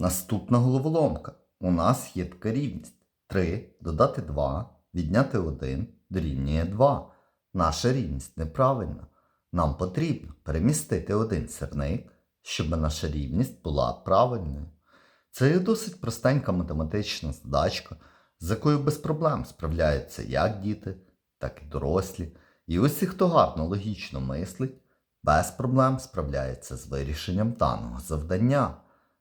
Наступна головоломка. У нас є така рівність. 3 додати 2, відняти 1 дорівнює 2. Наша рівність неправильна. Нам потрібно перемістити один сірник, щоб наша рівність була правильною. Це є досить простенька математична задачка, з якою без проблем справляються як діти, так і дорослі. І усі, хто гарно логічно мислить, без проблем справляється з вирішенням даного завдання.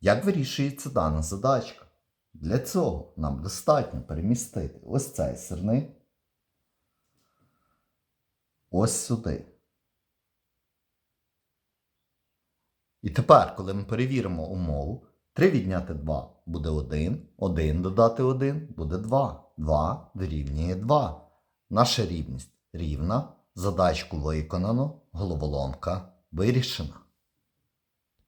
Як вирішується дана задачка? Для цього нам достатньо перемістити ось цей сирник ось сюди. І тепер, коли ми перевіримо умову, 3 відняти 2 буде 1, 1 додати 1 буде 2, 2 дорівнює 2. Наша рівність рівна, задачку виконано, головоломка вирішена.